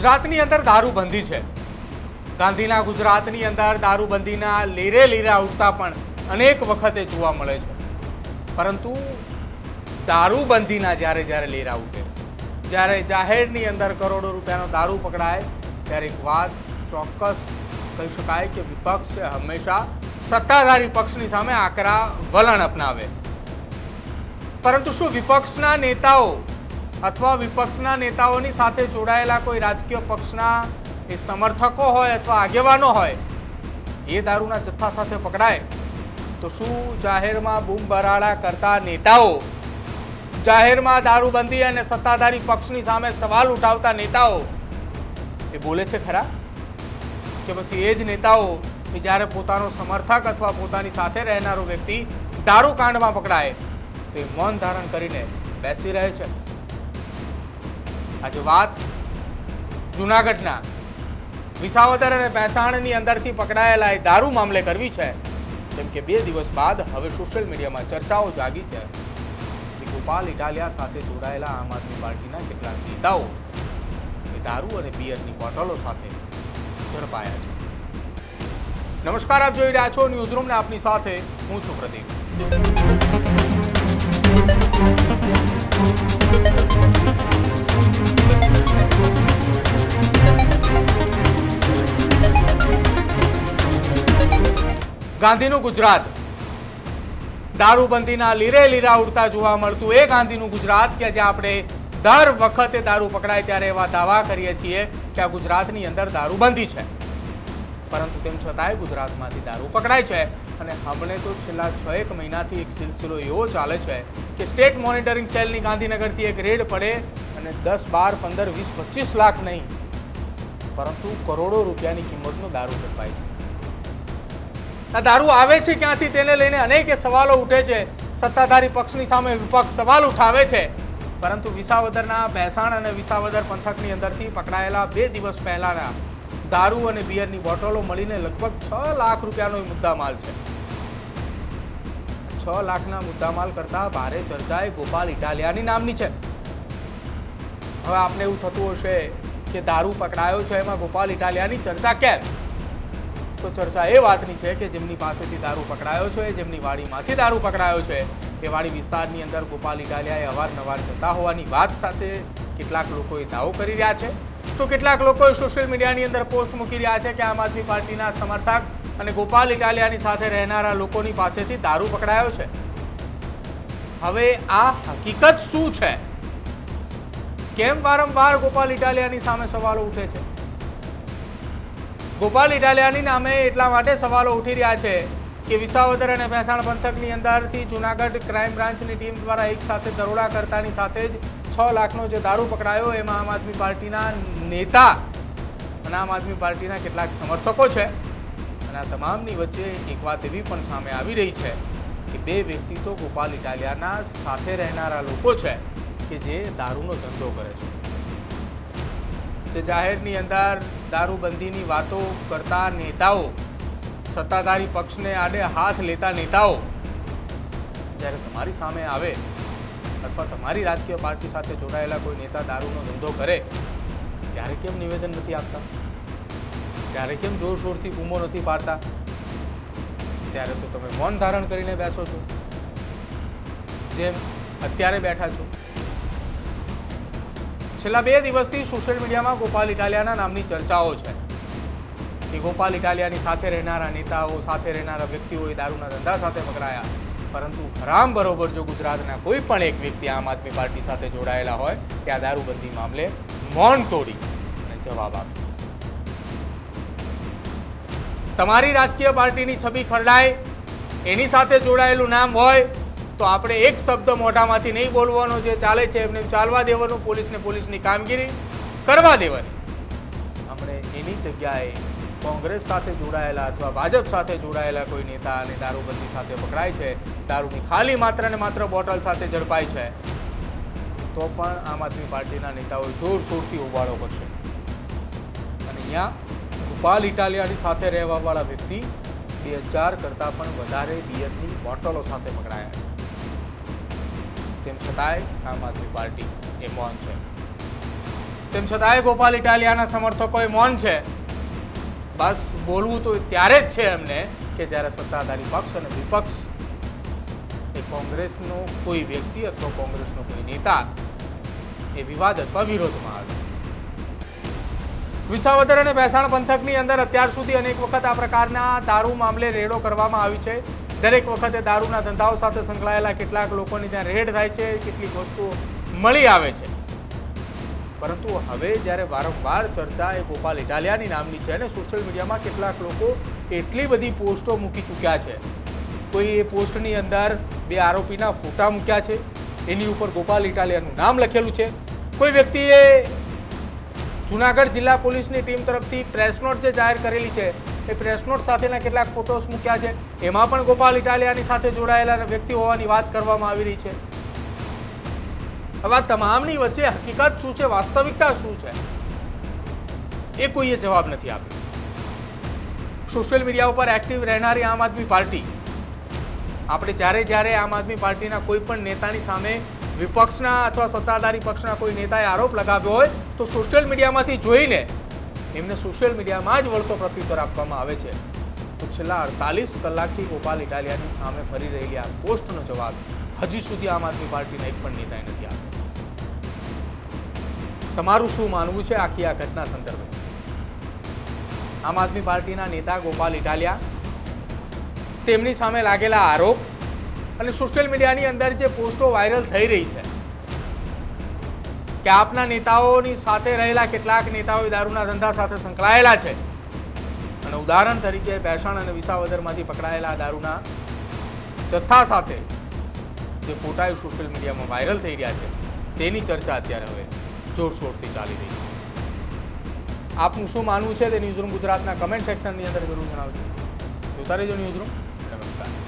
ગુજરાતની અંદર દારૂબંધી છે. ગાંધીના ગુજરાતની અંદર દારૂબંધીના લીરે લીરા ઉઠતા પણ અનેક વખતે જોવા મળે છે. પરંતુ દારૂબંધીના જ્યારે જ્યારે લીરા ઉઠે જ્યારે જાહેરની અંદર કરોડો રૂપિયાનો દારૂ પકડાય, ત્યારે એક વાત ચોક્કસ કહી શકાય કે વિપક્ષ હંમેશા સત્તાધારી પક્ષની સામે આકરા વલણ અપનાવે. પરંતુ શું વિપક્ષના નેતાઓ અથવા વિપક્ષના નેતાઓની સાથે જોડાયેલા કોઈ રાજકીય પક્ષના એ સમર્થકો હોય અથવા આગેવાનો હોય, એ દારૂના જથ્થા સાથે પકડાય, તો શું જાહેરમાં બૂમ બરાડા કરતા નેતાઓ, જાહેરમાં દારૂબંધી અને સત્તાધારી પક્ષની સામે સવાલ ઉઠાવતા નેતાઓ, એ બોલે છે ખરા? કે પછી એ જ નેતાઓ કે જ્યારે પોતાનો સમર્થક અથવા પોતાની સાથે રહેનારો વ્યક્તિ દારૂ કાંડમાં પકડાય, તો એ મૌન ધારણ કરીને બેસી રહે છે. આજે વાત જુનાગઢના. વિસાવદર અને ભેંસાણની અંદરથી પકડાયેલા એ દારૂ મામલે કરવી છે. કેમ કે બે દિવસ બાદ હવે સોશિયલ મીડિયામાં ચર્ચાઓ જાગી છે. ગોપાલ ઇટાલિયા સાથે જોડાયેલા આમ આદમી પાર્ટીના કેટલાક નેતાઓ એ દારૂ અને બિયરની બોટલો સાથે ઝડપાયા છે. નમસ્કાર, આપ જોઈ રહ્યા છો ન્યૂઝરૂમને. આપની સાથે હું છું પ્રદીપ. ગાંધીનું ગુજરાત. દારૂબંધીના લીરે લીરા ઉડતા જોવા મળતું એ ગાંધીનું ગુજરાત કે જે આપણે દર વખતે દારૂ પકડાય ત્યારે એવા દાવા કરીએ છીએ કે આ ગુજરાતની અંદર દારૂબંધી છે. પરંતુ તેમ છતાંય ગુજરાતમાંથી દારૂ પકડાય છે અને હમણે તો છેલ્લા છ એક મહિનાથી એક સિલસિલો એવો ચાલે છે કે સ્ટેટ મોનિટરિંગ સેલની ગાંધીનગરથી એક રેડ પડે અને દસ, બાર, પંદર, વીસ, પચીસ લાખ નહીં. પરંતુ કરોડો રૂપિયાની કિંમતનો દારૂ ઝડપાય છે. આ દારૂ આવે છે ક્યાંથી? તેને લઈને અનેક સવાલો ઉઠે છે. સત્તાધારી પક્ષની સામે વિપક્ષ સવાલ ઉઠાવે છે. પરંતુ વિસાવદરના ભેંસાણ અને વિસાવદર પંથકની અંદરથી પકડાયેલા બે દિવસ પહેલાના દારૂ અને બિયરની બોટલો મળીને લગભગ છ લાખ રૂપિયાનો મુદ્દામાલ છે. છ લાખના મુદ્દામાલ કરતા ભારે ચર્ચા એ ગોપાલ ઇટાલિયાની નામની છે. હવે આપને એવું થતું હશે કે દારૂ પકડાયો છે એમાં ગોપાલ ઇટાલિયાની ચર્ચા કેમ? તો ચર્ચા એ વાતની છે કે જેમની પાસેથી દારૂ પકડાયો છે, જેમની વાડીમાંથી દારૂ પકડાયો છે, એ વાડી વિસ્તારની અંદર ગોપાલ ઇટાલિયાએ અવારનવાર જતા હોવાની વાત સાથે કેટલાક લોકોએ દાવો કરી રહ્યા છે. તો કેટલાક લોકોએ સોશિયલ મીડિયાની અંદર પોસ્ટ મૂકી રહ્યા છે કે આમ આદમી પાર્ટીના સમર્થક અને ગોપાલ ઇટાલિયાની સાથે રહેનારા લોકોની પાસેથી દારૂ પકડાયો છે. હવે આ હકીકત શું છે? કેમ વારંવાર ગોપાલ ઇટાલિયાની સામે સવાલો ઉઠે છે? ગોપાલ ઇટાલિયાની નામે એટલા માટે સવાલો ઉઠી રહ્યા છે કે વિસાવદર અને મહેસાણા પંથકની અંદરથી જુનાગઢ ક્રાઇમ બ્રાન્ચની ટીમ દ્વારા એક સાથે દરોડા કરતાની સાથે જ છ લાખનો જે દારૂ પકડાયો, એમાં આમ આદમી પાર્ટીના નેતા અને આમ આદમી પાર્ટીના કેટલાક સમર્થકો છે. અને આ તમામની વચ્ચે એક વાત એવી પણ સામે આવી રહી છે કે બે વ્યક્તિ તો ગોપાલ ઇટાલિયાના સાથે રહેનારા લોકો છે કે જે દારૂનો ધંધો કરે છે. જે જાહેરની અંદર દારૂબંધીની વાતો કરતા નેતાઓ, સત્તાધારી પક્ષને આડે હાથ લેતા નેતાઓ, જ્યારે તમારી સામે આવે અથવા તમારી રાજકીય પાર્ટી સાથે જોડાયેલા કોઈ નેતા દારૂનો ધંધો કરે, ત્યારે કેમ નિવેદન નથી આપતા? ત્યારે કેમ જોરશોરથી બૂમો નથી પાડતા? ત્યારે તો તમે મૌન ધારણ કરીને બેસો છો. જેમ અત્યારે બેઠા છો. છેલ્લા બે દિવસથી સોશિયલ મીડિયામાં ગોપાલ ઇટાલિયાના નામની ચર્ચાઓ છે. કે ગોપાલ ઇટાલિયાની સાથે રહેનારા નેતાઓ, સાથે રહેનારા વ્યક્તિઓએ દારૂના ધંધા સાથે પકડાયા. પરંતુ હરામ બરોબર જો ગુજરાતના કોઈ પણ એક વ્યક્તિ આમ આદમી પાર્ટી સાથે જોડાયેલા હોય કે આ દારૂબંધી મામલે મૌન તોડી અને જવાબ આપ્યો. તમારી રાજકીય પાર્ટીની છબી ખરડાય, એની સાથે જોડાયેલું નામ હોય તો આપણે એક શબ્દ મોઢામાંથી નહીં બોલવાનો જે ચાલે છે, એમને ચાલવા દેવાનું પોલીસને પોલીસની કામગીરી કરવા દેવાની. આપણે એની જગ્યાએ કોંગ્રેસ સાથે જોડાયેલા અથવા ભાજપ સાથે જોડાયેલા કોઈ નેતા અને દારૂબંધી સાથે પકડાય છે, દારૂની ખાલી માત્ર ને માત્ર બોટલ સાથે ઝડપાય છે, તો પણ આમ આદમી પાર્ટીના નેતાઓએ જોરશોરથી હોબાળો કરશે. અને અહીંયા ગોપાલ ઇટાલિયાની સાથે રહેવાવાળા વ્યક્તિ બે હજાર કરતાં પણ વધારે બિયરની બોટલો સાથે પકડાયા છે. તેમ છતાંય આમ આદમી પાર્ટી એ મૌન છે. તેમ છતાંય ગોપાલ ઇટાલિયાના સમર્થકોએ મૌન છે. બસ બોલવું તો ત્યારે જ છે એમને કે જ્યારે સત્તાધારી પક્ષ અને વિપક્ષ એ કોંગ્રેસનો કોઈ વ્યક્તિ અથવા કોંગ્રેસનો કોઈ નેતા એ વિવાદ અથવા વિરોધમાં આવે. વિસાવદર અને ભેસાણ પંથકની અંદર અત્યાર સુધી અનેક વખત આ પ્રકારના દારૂ મામલે રેડો કરવામાં આવી છે. દરેક વખતે દારૂના ધંધાઓ સાથે સંકળાયેલા કેટલાક લોકોની ત્યાં રેડ થાય છે, કેટલીક વસ્તુઓ મળી આવે છે. પરંતુ હવે જ્યારે વારંવાર ચર્ચા એ ગોપાલ ઇટાલિયાની નામની છે અને સોશિયલ મીડિયામાં કેટલાક લોકો એટલી બધી પોસ્ટો મૂકી ચૂક્યા છે. કોઈ એ પોસ્ટની અંદર બે આરોપીના ફોટા મૂક્યા છે, એની ઉપર ગોપાલ ઇટાલિયાનું નામ લખેલું છે. કોઈ વ્યક્તિએ જુનાગઢ જિલ્લા પોલીસની ટીમ તરફથી પ્રેસ નોટ જે જાહેર કરેલી છે એ પ્રેસ નોટ સાથેના કેટલાક ફોટોસ મૂક્યા છે. એમાં પણ ગોપાલ ઇટાલિયાની સાથે જોડાયેલા વ્યક્તિ હોવાની વાત કરવામાં આવી રહી છે. હવે તમામની વચ્ચે હકીકત શું છે? વાસ્તવિકતા શું છે? એ કોઈએ જવાબ નથી આપ્યો. સોશિયલ મીડિયા ઉપર એક્ટિવ રહેનારી આમ આદમી પાર્ટી. આપણે જ્યારે જ્યારે આમ આદમી પાર્ટીના કોઈ પણ નેતાની સામે વિપક્ષના અથવા સત્તાધારી પક્ષના કોઈ નેતાએ આરોપ લગાવ્યો હોય, તો સોશિયલ મીડિયામાંથી જોઈને એમને સોશિયલ મીડિયામાં જ વળતો પ્રત્યુત્તર આપવામાં આવે છે. છેલ્લા અડતાલીસ કલાકથી ગોપાલ ઇટાલિયાની સામે ફરી રહેલી આ પોસ્ટનો જવાબ હજી સુધી આમ આદમી પાર્ટીના એક પણ નેતાએ નથી આપ્યો. તમારું શું માનવું છે આખી આ ઘટના સંદર્ભે? આમ આદમી પાર્ટીના નેતા ગોપાલ ઇટાલિયા, તેમની સામે લાગેલા આરોપ અને સોશિયલ મીડિયાની અંદર જે પોસ્ટો વાયરલ થઈ રહી છે કે આપના નેતાઓની સાથે રહેલા કેટલાક નેતાઓ દારૂના ધંધા સાથે સંકળાયેલા છે. અને ઉદાહરણ તરીકે ભેસાણ અને વિસાવદરમાંથી પકડાયેલા દારૂના જથ્થા સાથે જે ફોટા સોશિયલ મીડિયામાં વાયરલ થઈ રહ્યા છે, તેની ચર્ચા અત્યારે હવે જોરશોરથી ચાલી રહી છે. આપનું શું માનવું છે તે ન્યૂઝરૂમ ગુજરાતના કમેન્ટ સેક્શનની અંદર જરૂર જણાવજો. જોતા રહેજો ન્યૂઝરૂમ નમસ્કાર.